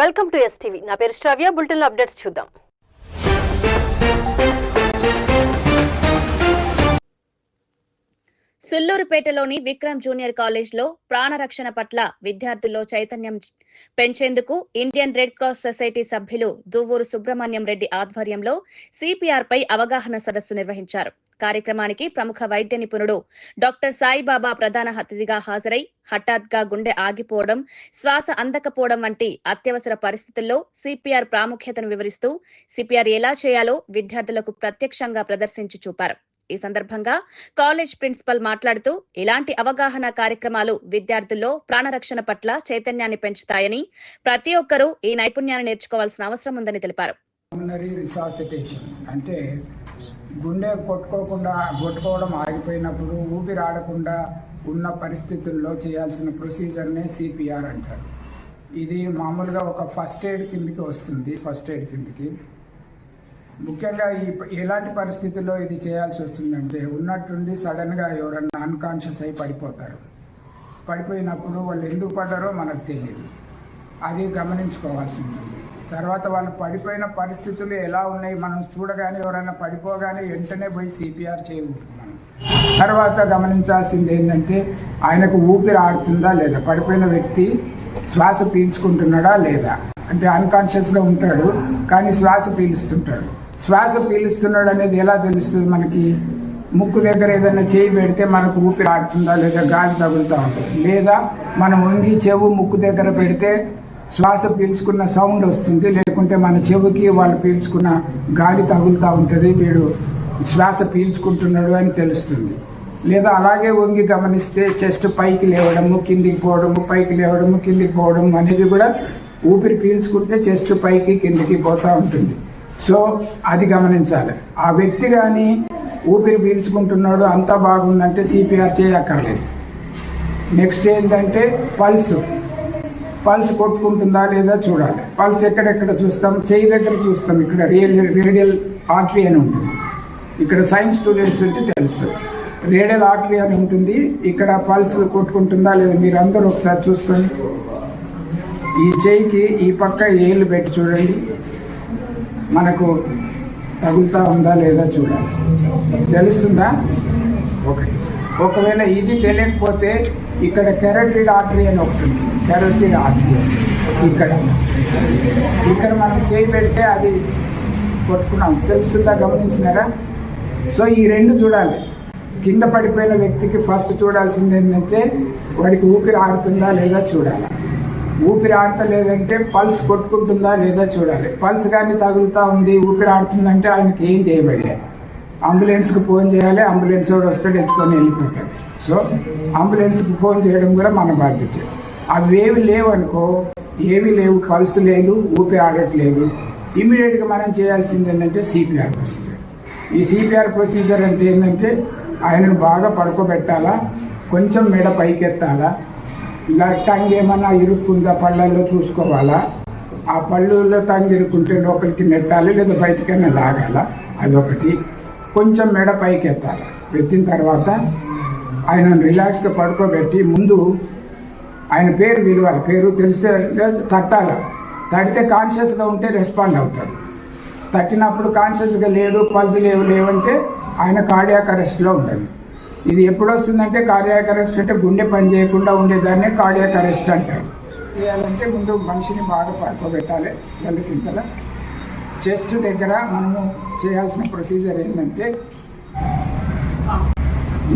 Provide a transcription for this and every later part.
Welcome to STV నా పేరు శ్రావ్య. Bulletin updates చూద్దాం. సుల్లూరుపేటలోని విక్రమ్ జూనియర్ కాలేజ్లో ప్రాణరక్షణ పట్ల విద్యార్థుల్లో చైతన్యం పెంచేందుకు ఇండియన్ రెడ్ క్రాస్ సొసైటీ సభ్యులు దువ్వూరు సుబ్రహ్మణ్యం రెడ్డి ఆధ్వర్యంలో సిపిఆర్ పై అవగాహన సదస్సు నిర్వహించారు. కార్యక్రమానికి ప్రముఖ వైద్య నిపుణుడు డాక్టర్ సాయిబాబా ప్రధాన అతిథిగా హాజరై హఠాత్గా గుండె ఆగిపోవడం శ్వాస అందకపోవడం వంటి అత్యవసర పరిస్థితుల్లో సిపిఆర్ ప్రాముఖ్యతను వివరిస్తూ సిపిఆర్ ఎలా చేయాలో విద్యార్థులకు ప్రత్యక్షంగా ప్రదర్శించి చూపారు. ఈ సందర్భంగా కాలేజ్ ప్రిన్సిపల్ మాట్లాడుతూ ఇలాంటి అవగాహన కార్యక్రమాలు విద్యార్థుల్లో ప్రాణరక్షణ పట్ల చైతన్యాన్ని పెంచుతాయని ప్రతి ఒక్కరూ ఈ నైపుణ్యాన్ని నేర్చుకోవాల్సిన అవసరం ఉందని తెలిపారు. రిసాసిటేషన్ అంటే గుండె కొట్టుకోకుండా కొట్టుకోవడం ఆగిపోయినప్పుడు ఊపిరి ఆడకుండా ఉన్న పరిస్థితుల్లో చేయాల్సిన ప్రొసీజర్నే సిపిఆర్ అంటారు. ఇది మామూలుగా ఒక ఫస్ట్ ఎయిడ్ కిందకి వస్తుంది ఫస్ట్ ఎయిడ్ కిందకి. ముఖ్యంగా ఈ ఎలాంటి పరిస్థితుల్లో ఇది చేయాల్సి వస్తుందంటే ఉన్నట్టుండి సడన్గా ఎవరన్నా అన్కాన్షియస్ అయి పడిపోతారు. పడిపోయినప్పుడు వాళ్ళు ఎందుకు పడ్డారో మనకు తెలియదు అది గమనించుకోవాల్సి ఉంటుంది. తర్వాత వాళ్ళు పడిపోయిన పరిస్థితులు ఎలా ఉన్నాయి మనం చూడగానే ఎవరైనా పడిపోగానే వెంటనే పోయి సిపిఆర్ చేయకూడదు మనం. తర్వాత గమనించాల్సింది ఏంటంటే ఆయనకు ఊపిరి ఆడుతుందా లేదా? పడిపోయిన వ్యక్తి శ్వాస పీల్చుకుంటున్నాడా లేదా? అంటే అన్కాన్షియస్గా ఉంటాడు కానీ శ్వాస పీలుస్తుంటాడు. శ్వాస పీలుస్తున్నాడు అనేది ఎలా తెలుస్తుంది మనకి? ముక్కు దగ్గర ఏదైనా చేయి పెడితే మనకు ఊపిరి ఆడుతుందా లేదా? గాలి తగులుతూ ఉంటుంది. లేదా మనం వంగి చెవు ముక్కు దగ్గర పెడితే శ్వాస పీల్చుకున్న సౌండ్ వస్తుంది. లేకుంటే మన చెవికి వాళ్ళు పీల్చుకున్న గాలి తగులుతూ ఉంటుంది. వీడు శ్వాస పీల్చుకుంటున్నాడు అని తెలుస్తుంది. లేదా అలాగే వంగి గమనిస్తే చెస్ట్ పైకి లేవడము కిందికి పోవడము పైకి లేవడము కిందికి పోవడం అనేది కూడా ఊపిరి పీల్చుకుంటే చెస్ట్ పైకి కిందికి పోతూ ఉంటుంది. సో అది గమనించాలి. ఆ వ్యక్తి కానీ ఊపిరి పీల్చుకుంటున్నాడు అంతా బాగుందంటే సిపిఆర్ చేయక్కర్లేదు. నెక్స్ట్ ఏంటంటే పల్స్. పల్స్ కొట్టుకుంటుందా లేదా చూడాలి. పల్స్ ఎక్కడెక్కడ చూస్తాం? చేయి దగ్గర చూస్తాం. ఇక్కడ రియల్ రేడియల్ ఆర్టరీ అని ఉంటుంది. ఇక్కడ సైన్స్ స్టూడెంట్స్ ఉంటే తెలుస్తుంది రేడియల్ ఆర్టరీ అని ఉంటుంది. ఇక్కడ పల్స్ కొట్టుకుంటుందా లేదా మీరు అందరూ ఒకసారి చూసుకోండి. ఈ చేయికి ఈ పక్క ఏళ్ళు పెట్టి చూడండి. మనకు తగులుతా ఉందా లేదా చూడాలి. తెలుస్తుందా? ఒకటి ఒకవేళ ఇది తెలియకపోతే ఇక్కడ కెరటిడ్ ఆర్టరీ అని ఒకటి ఉంటుంది. కెరటిడ్ ఆర్టరీ ఇక్కడ. ఇక్కడ మనం చేయి పెడితే అది కొట్టుకున్నాం. తెలుస్తుందా? గమనించినారా? సో ఈ రెండు చూడాలి. కింద పడిపోయిన వ్యక్తికి ఫస్ట్ చూడాల్సింది ఏంటంటే వాడికి ఊపిరి ఆడుతుందా లేదా చూడాలి. ఊపిరి ఆడతలేదంటే పల్స్ కొట్టుకుంటుందా లేదా చూడాలి. పల్స్ కానీ తగులుతూ ఉంది ఊపిరి ఆడుతుందంటే ఆయనకి ఏం చేయబడలే అంబులెన్స్కి ఫోన్ చేయాలి అంబులెన్స్ వాడు వస్తాడు ఎత్తుకొని వెళ్ళిపోతాడు. సో అంబులెన్స్కి ఫోన్ చేయడం కూడా మన బాధ్యత. అవి లేవనుకో ఏమీ లేవు పల్స్ లేదు ఊపి ఆడట్లేదు. ఇమీడియట్గా మనం చేయాల్సింది ఏంటంటే సిపిఆర్ ప్రొసీజర్ ఈ సిపిఆర్ ప్రొసీజర్ అంటే ఏంటంటే ఆయనను బాగా పడుకోబెట్టాలా కొంచెం మెడ పైకెత్తాలా ఇలా టంగ్ ఏమన్నా ఇరుక్కుందా పళ్ళల్లో చూసుకోవాలా ఆ పళ్ళులో టంగ్ ఇరుక్కుంటే లోపలికి నెట్టాలి లేదా బయటకైనా లాగాల అదొకటి. కొంచెం మెడ పైకి ఎత్తాలి ఎత్తిన తర్వాత ఆయనను రిలాక్స్గా పడుకోబెట్టి ముందు ఆయన పేరు విలువ పేరు తెలిస్తే తట్టాలి. తడితే కాన్షియస్గా ఉంటే రెస్పాండ్ అవుతాడు. తట్టినప్పుడు కాన్షియస్గా లేడు పల్స్ లేవు లేవంటే ఆయన కార్డియాక్ అరెస్ట్లో ఉంటుంది ఇది ఎప్పుడు వస్తుందంటే కార్డియాక్ అరెస్ట్ అంటే గుండె పని చేయకుండా ఉండేదాన్నే కార్డియాక్ అరెస్ట్ అంటారు. చేయాలంటే ముందు మనిషిని బాగా పడుకోబెట్టాలి గల్లికింతల చెస్ట్ దగ్గర మనము చేయాల్సిన ప్రొసీజర్ ఏంటంటే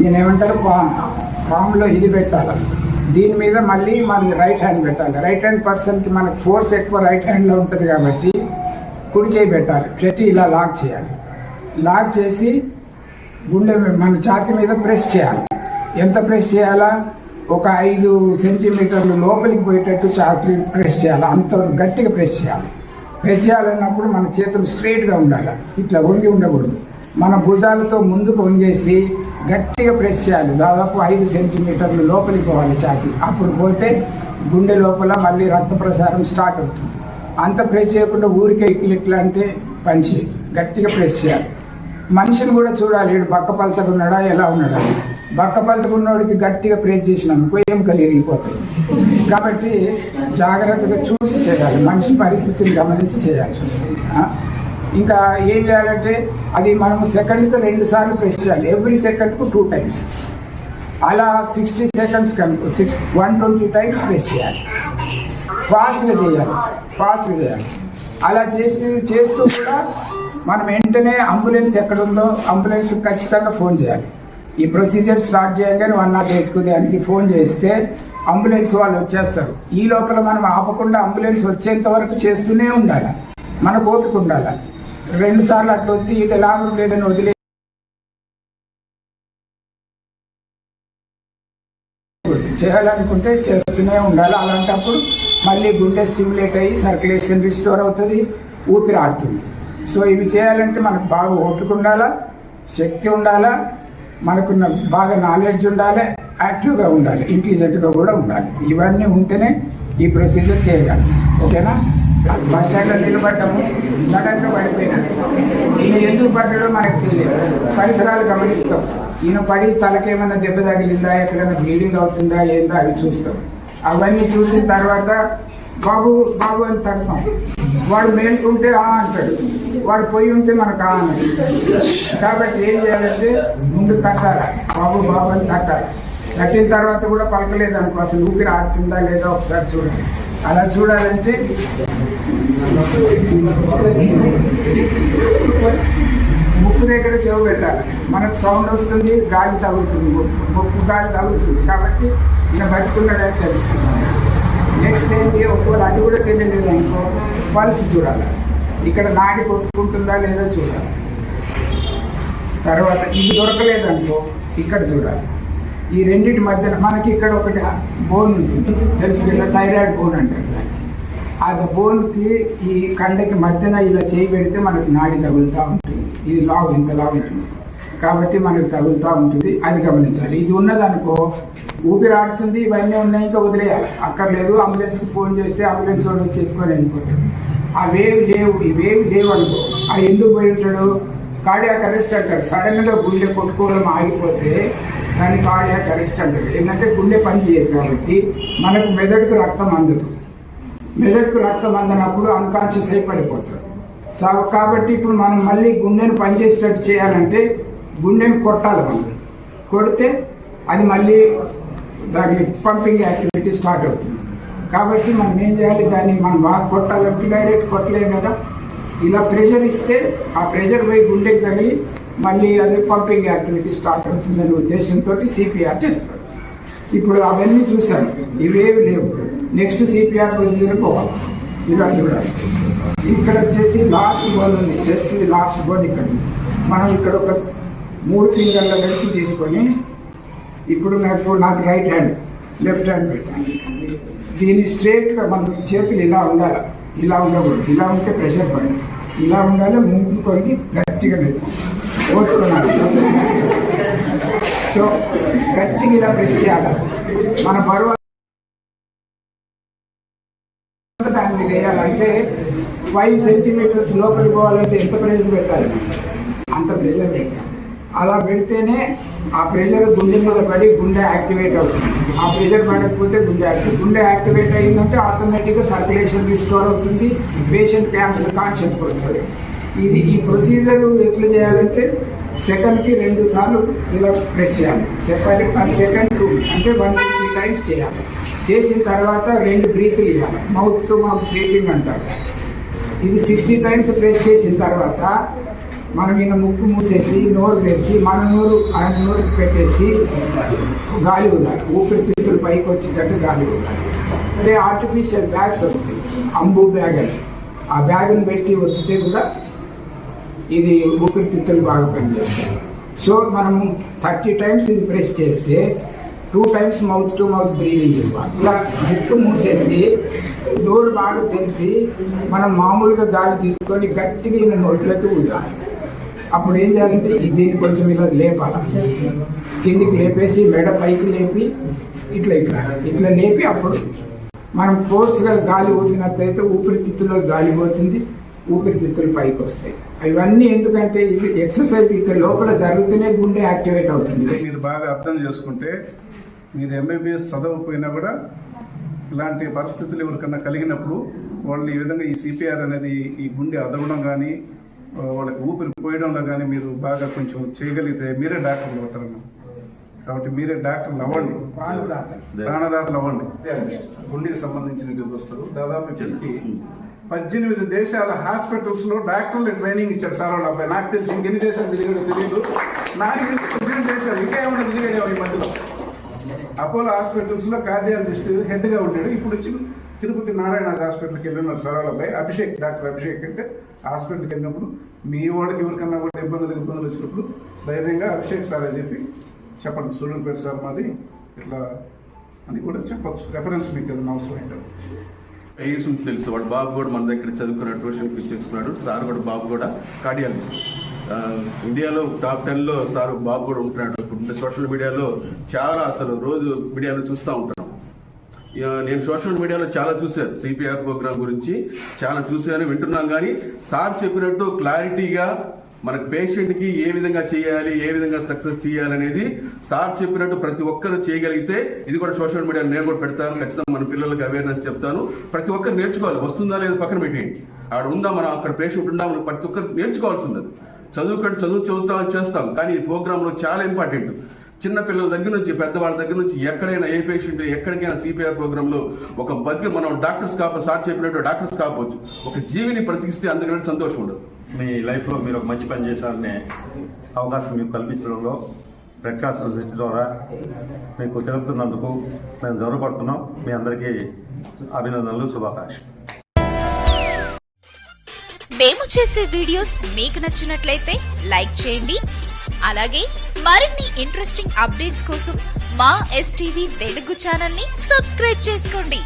ఈయన ఏమంటారు పామ్ పామ్లో ఇది పెట్టాలి. దీని మీద మళ్ళీ మనకి రైట్ హ్యాండ్ పెట్టాలి. రైట్ హ్యాండ్ పర్సన్కి మనకు ఫోర్స్ ఎక్కువ రైట్ హ్యాండ్లో ఉంటుంది కాబట్టి కుడి చేయి పెట్టాలి. పెట్టి ఇలా లాక్ చేయాలి. లాక్ చేసి గుండె మన ఛాతి మీద ప్రెస్ చేయాలి. ఎంత ప్రెస్ చేయాలా? ఒక ఐదు సెంటీమీటర్లు లోపలికి పోయేటట్టు ఛాతి ప్రెస్ చేయాలి. అంత గట్టిగా ప్రెస్ చేయాలి. ప్రెస్ చేయాలన్నప్పుడు మన చేతులు స్ట్రైట్గా ఉండాలి. ఇట్లా వంగి ఉండకూడదు. మన భుజాలతో ముందుకు వంగేసి గట్టిగా ప్రెస్ చేయాలి. దాదాపు ఐదు సెంటీమీటర్లు లోపలికి పోవాలి ఛాతి. అప్పుడు పోతే గుండె లోపల మళ్ళీ రక్త ప్రసారం స్టార్ట్ అవుతుంది. అంత ప్రెస్ చేయకుండా ఊరికే ఇట్లా ఇట్లా అంటే పనిచేయదు గట్టిగా ప్రెస్ చేయాలి. మనిషిని కూడా చూడాలి. వీడు బక్క పలచగా ఉన్నాడా? ఎలా ఉన్నాడా? బక్క పలచగా గట్టిగా ప్రెస్ చేసినాం ఎముకలు ఇరిగిపోతాయి కాబట్టి జాగ్రత్తగా చూసి చేయాలి. మనిషి పరిస్థితిని గమనించి చేయాలి. ఇంకా ఏం చేయాలంటే అది మనం సెకండ్కి రెండు సార్లు ప్రెస్ చేయాలి. ఎవ్రీ సెకండ్కు టూ టైమ్స్ అలా సిక్స్టీ సెకండ్స్ కనుక six one twenty times press చేయాలి. ఫాస్ట్గా చేయాలి. ఫాస్ట్గా చేయాలి. అలా చేసి చేస్తూ కూడా మనం వెంటనే అంబులెన్స్ ఎక్కడుందో అంబులెన్స్ ఖచ్చితంగా ఫోన్ చేయాలి. ఈ ప్రొసీజర్ స్టార్ట్ చేయగానే వన్ నాట్ ఎయిట్కు దానికి ఫోన్ చేస్తే అంబులెన్స్ వాళ్ళు వచ్చేస్తారు. ఈ లోపల మనం ఆపకుండా అంబులెన్స్ వచ్చేంత వరకు చేస్తూనే ఉండాలి. మనకు ఓపిక ఉండాలి. రెండు సార్లు అట్లా వచ్చి ఇది లాభం లేదని వదిలే చేయాలనుకుంటే చేస్తూనే ఉండాలి. అలాంటప్పుడు మళ్ళీ గుండె స్టిమ్యులేట్ అయ్యి సర్క్యులేషన్ రిస్టోర్ అవుతుంది ఊపిరి ఆడుతుంది. సో ఇవి చేయాలంటే మనకు బాగా ఓపిక ఉండాలా శక్తి ఉండాలా మనకున్న బాగా నాలెడ్జ్ ఉండాలి యాక్టివ్గా ఉండాలి ఇంటెలిజెంట్గా కూడా ఉండాలి. ఇవన్నీ ఉంటేనే ఈ ప్రొసీజర్ చేయగలం ఓకేనా? బస్ స్టాండ్లో నిలబడ్డము. సడన్గా పడిపోయినాడు ఈయన ఎందుకు పడ్డాడో మనకు తెలియదు. పరిసరాలు గమనిస్తాం. ఈయన పడి తలకేమైనా దెబ్బ తగిలిందా? ఎక్కడైనా బ్లీడింగ్ అవుతుందా? ఏందా? అవి చూస్తాం. అవన్నీ చూసిన తర్వాత బాబు బాబు అని తడతాం. వాడు మేల్కుంటే ఆ అంటాడు. వాడు పోయి ఉంటే మనకు ఆ అన్నాడు కాబట్టి ఏం చేయాలంటే ముందు తట్టాలి. బాబు బాబు అని తట్టాలి. తట్టిన తర్వాత కూడా పలకలేదు అనుకో అసలు ఊపిరి ఆడుతుందా లేదా ఒకసారి చూడాలి అలా చూడాలంటే ముక్కు దగ్గర చెవు పెట్టాలి. మనకు సౌండ్ వస్తుంది గాలి తగులుతుంది ముక్కు- గాలి తగులుతుంది కాబట్టి ఇలా బతుకున్నాడని తెలుస్తుంది నెక్స్ట్ ఏంటి ఒకవేళ అది కూడా తెలియలేదు అనుకో పల్స్ చూడాలి. ఇక్కడ నాడి కొట్టుకుంటుందా లేదా చూడాలి. తర్వాత ఇది దొరకలేదనుకో ఇక్కడ చూడాలి. ఈ రెండింటి మధ్యన మనకి ఇక్కడ ఒకటి బోన్ ఉంటుంది. తెలుసు కదా థైరాయిడ్ బోన్ అంటారు దాన్ని. ఆ బోన్కి ఈ కండకి మధ్యన ఇలా చేయి పెడితే మనకు నాడి తగులుతూ ఉంటుంది. ఇది లావు ఇంత ఉంటుంది. కాబట్టి మనకు తగులుతూ ఉంటుంది. అది గమనించాలి. ఇది ఉన్నదనుకో ఊపిరి ఆడుతుంది ఇవన్నీ ఉన్నాయి ఇంకా వదిలేయాలి. అక్కర్లేదు అంబులెన్స్కి ఫోన్ చేస్తే అంబులెన్స్ వాళ్ళు వచ్చి ఎత్తుకొని వెళ్ళిపోతాడు. అవేవి లేవు ఇవేవి లేవు అనుకో. ఆ ఎందుకు పోయి ఉంటాడు కార్డియాక్ అరెస్ట్ అంటారు సడన్గా గుండె కొట్టుకోవడం ఆగిపోతే దాన్ని కార్డియాక్ అరెస్ట్ అంటారు ఏంటంటే గుండె పని చేయదు కాబట్టి మనకు మెదడుకు రక్తం అందదు. మెదడుకు రక్తం అందనప్పుడు అన్కాన్షియస్ అయి పడిపోతారు సో కాబట్టి ఇప్పుడు మనం మళ్ళీ గుండెను పనిచేసేటట్టు చేయాలంటే గుండెను కొట్టాలి మనం. కొడితే అది మళ్ళీ దాని పంపింగ్ యాక్టివిటీ స్టార్ట్ అవుతుంది. కాబట్టి మనం ఏం చేయాలి? దాన్ని మనం బాగా కొట్టాలంటే డైరెక్ట్ కొట్టలేం కదా. ఇలా ప్రెషర్ ఇస్తే ఆ ప్రెషర్ పోయి గుండెకి తగిలి మళ్ళీ అది పంపింగ్ యాక్టివిటీ స్టార్ట్ అవుతుందనే ఉద్దేశంతో సిపిఆర్ చేస్తారు. ఇప్పుడు అవన్నీ చూశాను ఇవేవి లేవు. నెక్స్ట్ సిపిఆర్ ప్రొసీజర్ పోవాలి. ఇలా చూడాలి ఇక్కడ వచ్చేసి లాస్ట్ బోన్ ఉంది. జస్ట్ ఇది లాస్ట్ బోన్ ఇక్కడ మనం ఇక్కడ ఒక మూడు ఫింగర్ల వెనక్కి తీసుకొని ఇప్పుడు నాకు నాకు రైట్ హ్యాండ్ లెఫ్ట్ హ్యాండ్ పెట్టాను దీన్ని స్ట్రేట్గా మన చేతులు ఇలా ఉండాలి. ఇలా ఉండకూడదు. ఇలా ఉంటే ప్రెషర్ పడి ఇలా ఉండాలి ముందుకొని గట్టిగా నెట్టు ఓచుకున్నాను సో గట్టిగా ఇలా ప్రెస్ చేయాలి. మన బరువు దాన్ని వేయాలంటే ఫైవ్ సెంటీమీటర్స్ లోపలికి పోవాలంటే ఎంత ప్రెజర్ పెట్టాలి? అంత ప్రెజర్ పెట్టాలి. అలా పెడితేనే ఆ ప్రెషర్ గుండె మీద పడి గుండె యాక్టివేట్ అవుతుంది. ఆ ప్రెషర్ పడకపోతే గుండె యాక్టివ్ గుండె యాక్టివేట్ అయిందంటే ఆటోమేటిక్గా సర్క్యులేషన్ రిస్టోర్ అవుతుంది పేషెంట్ క్యాన్సర్ కాన్షియస్కి వస్తుంది. ఇది ఈ ప్రొసీజర్ ఎట్లా చేయాలంటే సెకండ్కి రెండు సార్లు ఇలా ప్రెస్ చేయాలి. సెకండ్ పర్ సెకండ్ టూ అంటే వన్ ఫిఫ్టీ టైమ్స్ చేయాలి. చేసిన తర్వాత రెండు బ్రీతులు ఇవ్వాలి. మౌత్ టు మౌత్ బ్రీతింగ్ అంటారు. ఇది సిక్స్టీ టైమ్స్ ప్రెస్ చేసిన తర్వాత మనం ఈయన ముక్కు మూసేసి నోరు తెరిచి మన నోరు ఆయన నోరు పెట్టేసి గాలి ఉండాలి. ఊపిరితిత్తులు పైకి వచ్చేటట్టు గాలి ఉండాలి. అదే ఆర్టిఫిషియల్ బ్యాగ్స్ వస్తాయి. అంబు బ్యాగ్ అని. ఆ బ్యాగ్ని పెట్టి వచ్చితే కూడా ఇది ఊపిరితిత్తులు బాగా పనిచేస్తాయి. సో మనము థర్టీ టైమ్స్ ఇది ప్రెస్ చేస్తే two times mouth to mouth breathing ఇవ్వాలి. ఇలా ముక్కు మూసేసి నోరు బాగా తెలిసి మనం మామూలుగా గాలి తీసుకొని గట్టిగా ఈయన నోట్లోకి ఊదాలి. అప్పుడు ఏం చేయాలంటే దీన్ని కొంచెం ఇలా లేపాలి. కిందికి లేపేసి మెడ పైకి లేపి ఇట్లా ఇట్లా ఇట్లా లేపి అప్పుడు మనం ఫోర్స్గా గాలి ఊదినట్లయితే ఊపిరితిత్తులో గాలి పోతుంది. ఊపిరితిత్తులు పైకి వస్తాయి. ఇవన్నీ ఎందుకంటే ఇది ఎక్సర్సైజ్ ఇక్కడ లోపల జరుగుతూనే గుండె యాక్టివేట్ అవుతుంది. మీరు బాగా అర్థం చేసుకుంటే మీరు ఎంబీబీఎస్ చదవకపోయినా కూడా ఇలాంటి పరిస్థితులు ఎవరికన్నా కలిగినప్పుడు వాళ్ళని ఈ విధంగా ఈ సిపిఆర్ అనేది ఈ గుండె అదవడం కానీ వాళ్ళకి ఊపిరి పోయడంలో కానీ మీరు బాగా కొంచెం చేయగలిగితే మీరే డాక్టర్లు అవుతారన్న కాబట్టి మీరే డాక్టర్లు అవ్వండి. ప్రాణదాతలు. అవ్వండి. గుండెకి సంబంధించిన వస్తారు దాదాపు ఇప్పటికి పద్దెనిమిది దేశాల హాస్పిటల్స్లో డాక్టర్లు ట్రైనింగ్ ఇచ్చారు సార్ వాళ్ళ అబ్బాయి. నాకు తెలిసి ఇంకెన్ని దేశాలు తిరిగాడో తెలియదు నాకు తెలిసి పద్దెనిమిది దేశాలు ఇంకా ఏమైనా తిరిగాడేమో ఈ మధ్యలో. అపోలో హాస్పిటల్స్లో కార్డియాలజిస్ట్ హెడ్గా ఉన్నాడు ఇప్పుడు వచ్చి తిరుపతి నారాయణ హాస్పిటల్కి వెళ్ళినారు సార్ వాళ్ళ అబ్బాయి. అభిషేక్ డాక్టర్ అభిషేక్ అంటే హాస్పిటల్కి వెళ్ళినప్పుడు మీ వాళ్ళకి ఎవరికన్నా కూడా ఇబ్బందులు ఇబ్బందులు వచ్చినప్పుడు ధైర్యంగా అభిషేక్ సార్ అని చెప్పి చెప్పండి. సూర్యుపేట సార్ మాది. ఇట్లా అని కూడా చెప్పచ్చు. రెఫరెన్స్ మీకు ఏదైనా అవసరం అయితే. ఏసు తెలుసు. వాడు బాబు కూడా మన దగ్గర చదువుకున్నాడు ట్యూషన్ చేసుకున్నాడు సార్ కూడా బాబు కూడా కార్డియాలజిస్ట్. ఇండియాలో టాప్ టెన్లో సార్ బాబు కూడా ఉంటున్నాడు ఇప్పుడు సోషల్ మీడియాలో చాలా అసలు రోజు మీడియాలో చూస్తూ ఉంటాను ఇక నేను సోషల్ మీడియాలో చాలా చూశాను. సిపిఆర్ ప్రోగ్రామ్ గురించి చాలా చూశాను వింటున్నాం. కానీ సార్ చెప్పినట్టు క్లారిటీగా మన పేషెంట్కి ఏ విధంగా చేయాలి ఏ విధంగా సక్సెస్ చేయాలి అనేది సార్ చెప్పినట్టు ప్రతి ఒక్కరు చేయగలిగితే ఇది కూడా సోషల్ మీడియా నేను కూడా పెడతాను ఖచ్చితంగా మన పిల్లలకి అవేర్నెస్ చెప్తాను. ప్రతి ఒక్కరు నేర్చుకోవాలి వస్తుందా లేదా పక్కన పెట్టేయండి. ఆడ ఉందా మనం అక్కడ పేషెంట్ ఉందా మనం ప్రతి ఒక్కరు నేర్చుకోవాల్సింది. అది. చదువుకంటే చదువు చదువుతాం చేస్తాం కానీ ఈ ప్రోగ్రాంలో చాలా ఇంపార్టెంట్ చిన్న పిల్లల దగ్గర నుంచి పెద్దవాళ్ళ దగ్గర నుంచి ఎక్కడైనా ఏ పేషెంట్ ఎక్కడికైనా సిపిఆర్ ప్రోగ్రామ్లో ఒక బతికి మనం డాక్టర్స్ కాపు సార్ చెప్పినట్టు డాక్టర్స్ కాపచ్చు ఒక జీవిని బ్రతికిస్తే అందుకంటే సంతోషం ఉండదు. మీ లైఫ్లో మీరు ఒక మంచి పని చేశారనే అవకాశం మీకు కల్పించడంలో రెడ్ క్రాస్ సొసైటీ ద్వారా మీకు తెలుపుతున్నందుకు మేము గౌరవపడుతున్నాం. మీ అందరికీ అభినందనలు శుభాకాంక్షలు. మేము చేసే వీడియోస్ మీకు నచ్చినట్లయితే లైక్ చేయండి. అలాగే మరిన్ని ఇంట్రెస్టింగ్ అప్డేట్స్ కోసం మా ఎస్టీవీ తెలుగు ఛానల్ని సబ్స్క్రైబ్ చేసుకోండి.